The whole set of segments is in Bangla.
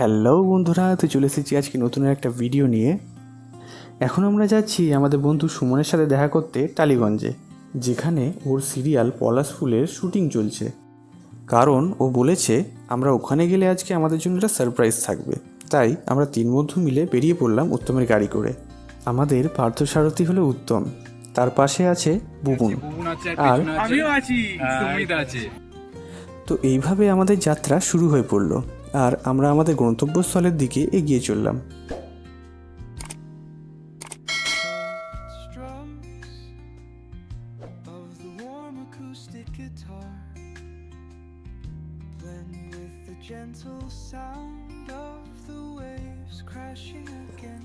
হ্যালো বন্ধুরা তো চলে এসেছি আজকে নতুন একটা ভিডিও নিয়ে। এখন আমরা যাচ্ছি আমাদের বন্ধু সুমনের সাথে দেখা করতে টালিগঞ্জে যেখানে ওর সিরিয়াল পলাশ ফুলের শুটিং চলছে। কারণ ও বলেছে আমরা ওখানে গেলে আজকে আমাদের জন্য একটা সারপ্রাইজ থাকবে। তাই আমরা তিন বন্ধু মিলে বেরিয়ে পড়লাম উত্তমের গাড়ি করে। আমাদের পার্থসারথী হলো উত্তম তার পাশে আছে বুবুন। বুবুন আর আমিও আছি আছে। তো এইভাবে আমাদের যাত্রা শুরু হয়ে পড়ল। আর আমরা আমাদের গন্তব্যস্থলের দিকে এগিয়ে চললাম।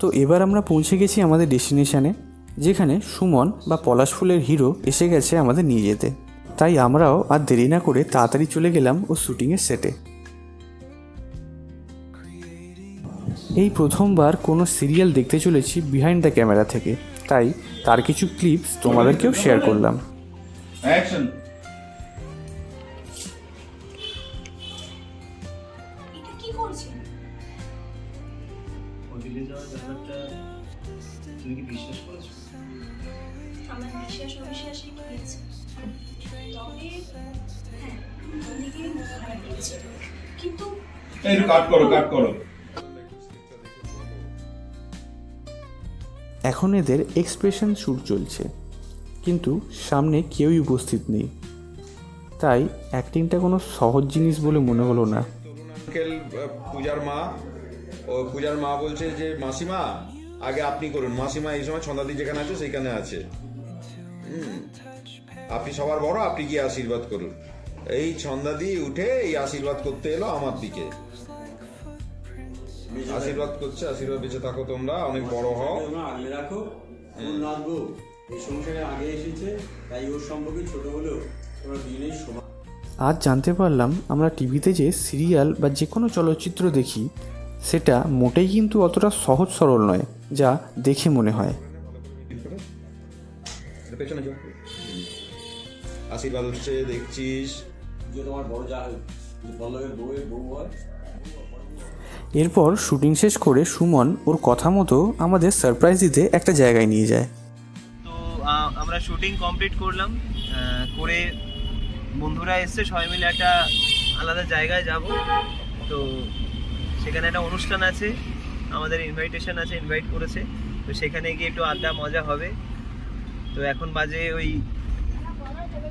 তো এবার আমরা পৌঁছে গেছি আমাদের ডেস্টিনেশনে, যেখানে সুমন বা পলাশ ফুলের হিরো এসে গেছে আমাদের নিয়ে যেতে। তাই আমরাও আর দেরি না করে তাড়াতাড়ি চলে গেলাম ও শুটিংয়ের সেটে। এই প্রথমবার কোনো সিরিয়াল দেখতে চলেছি বিহাইন্ড দ্য ক্যামেরা থেকে। তাই তার কিছু ক্লিপস তোমাদেরকেও শেয়ার করলাম। অ্যাকশন এটা কি করছেন হোটেলে এখন এদের এক্সপ্রেশন শ্যুট চলছে। কিন্তু সামনে কেউই উপস্থিত নেই। তাই অ্যাক্টিংটা কোনো সহজ জিনিস বলে মনে হলো না। পূজার মা, ও পূজার মা বলছে যে, মাসিমা, আগে আপনি করুন। মাসিমা এই সময় ছন্দাদি যেখানে আছে, সেইখানে আছে। আপনি সবার বড়, আপনি গিয়ে আশীর্বাদ করুন। এই ছন্দাদি উঠে এই আশীর্বাদ করতে এলো আমার দিকে। আশীর্বাদ করছে আশীর্বাদ বেঁচে থাকো তোমরা অনেক বড় হও। আগলে রাখো ফুল রাখব। এই সংসারে আগে এসেছে তাই ওর সম্পর্কে ছোট হলেও তোমরা দুজনেই সমান আজ জানতে পারলাম আমরা টিভিতে যে সিরিয়াল বা যে কোনো চলচ্চিত্র দেখি সেটা মোটেই কিন্তু অতটা সহজ সরল নয় যা দেখে মনে হয়। আশীর্বাদ হচ্ছে দেখছিস। যে তোমার বড় যা হয় পল্লবের বউয়ের বউ হয় এরপর শুটিং শেষ করে সুমন ওর কথা মতো আমাদের সারপ্রাইজ দিতে একটা জায়গায় নিয়ে যায়। তো আমরা শুটিং কমপ্লিট করলাম করে বন্ধুরা এসছে, সবাই মিলে একটা আলাদা জায়গায় যাব। তো, সেখানে একটা অনুষ্ঠান আছে, আমাদের ইনভাইটেশন আছে ইনভাইট করেছে। তো সেখানে গিয়ে একটু আড্ডা, মজা হবে। তো এখন বাজে ওই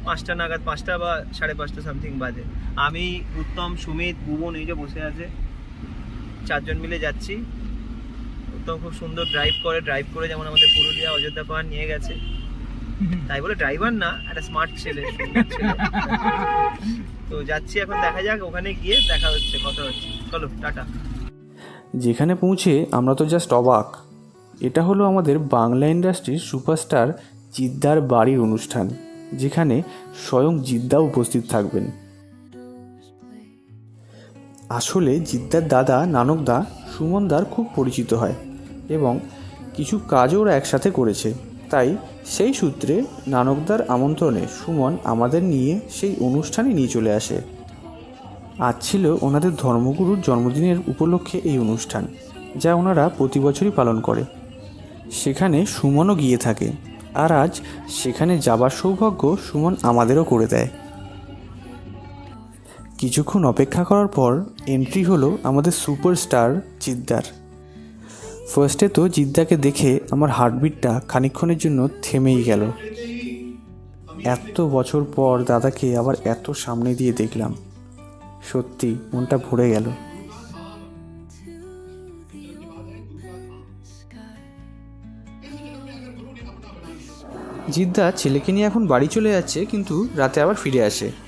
পাঁচটা নাগাদ, পাঁচটা বা সাড়ে পাঁচটা সামথিং বাজে। আমি, উত্তম, সুমিত ভুবন এই যে বসে আছে। চারজন মিলে যাচ্ছি। উত্তম খুব সুন্দর ড্রাইভ করে ড্রাইভ করে যেমন আমাদের পুরুলিয়া অযোধ্যা পাহাড় নিয়ে গেছে। তাই বলে ড্রাইভার না একটা স্মার্ট ছেলে। ছেলে। তো যাচ্ছি এখন দেখা যাক ওখানে গিয়ে দেখা হচ্ছে কথা হচ্ছে। চলো টাটা। যেখানে পৌঁছে আমরা তো জাস্ট অবাক। এটা হলো আমাদের বাংলা ইন্ডাস্ট্রির সুপারস্টার জিদ্দার বাড়ির অনুষ্ঠান যেখানে স্বয়ং জিদ্দা উপস্থিত থাকবেন। আসলে জিদ্দার দাদা নানকদা সুমনদার খুব পরিচিত হয় এবং কিছু কাজও ওরা একসাথে করেছে। তাই সেই সূত্রে নানকদার আমন্ত্রণে সুমন আমাদের নিয়ে সেই অনুষ্ঠানে নিয়ে চলে আসে। আজ ছিল ওনাদের ধর্মগুরুর জন্মদিনের উপলক্ষে এই অনুষ্ঠান, যা ওনারা প্রতি বছরই পালন করে। সেখানে সুমনও গিয়ে থাকে আর আজ সেখানে যাবার সৌভাগ্য সুমন আমাদেরও করে দেয়। কিছুক্ষণ অপেক্ষা করার পর এন্ট্রি হলো আমাদের সুপারস্টার জিদ্দার। ফার্স্টে তো জিদ্দাকে দেখে আমার হার্টবিটটা খানিকক্ষণের জন্য থেমেই গেল। এত বছর পর দাদাকে আবার এত সামনে দিয়ে দেখলাম। সত্যি, মনটা ভরে গেল। জিদ্দা ছেলেকে নিয়ে এখন বাড়ি চলে যাচ্ছে, কিন্তু রাতে আবার ফিরে আসে।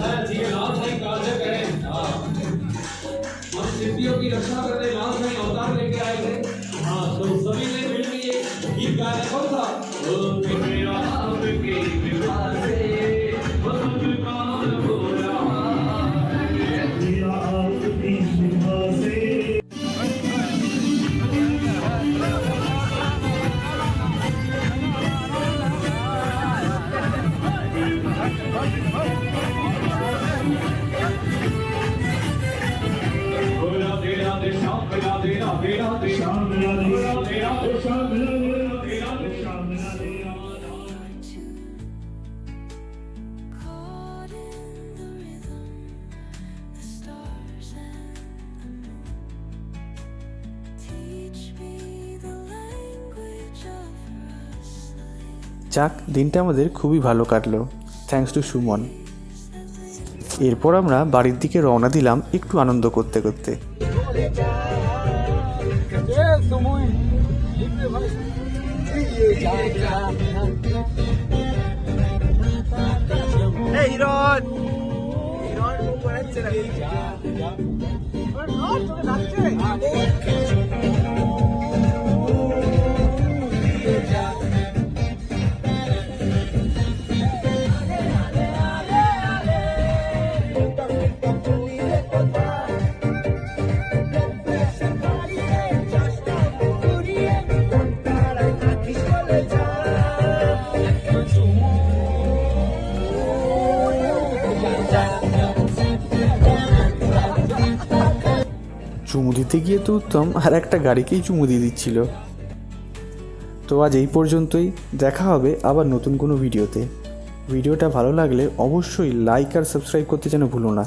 That's. যাক দিনটা আমাদের খুবই ভালো কাটলো থ্যাংকস টু সুমন এরপর আমরা বাড়ির দিকে রওনা দিলাম একটু আনন্দ করতে করতে হিরণ চুমু দিতে গিয়ে তো উত্তম, আর একটা গাড়িকেই চুমু দিয়ে দিচ্ছিল। তো আজ এই পর্যন্তই, দেখা হবে আবার নতুন কোনো ভিডিওতে। ভিডিওটা ভালো লাগলে অবশ্যই লাইক আর সাবস্ক্রাইব করতে যেন ভুলো না।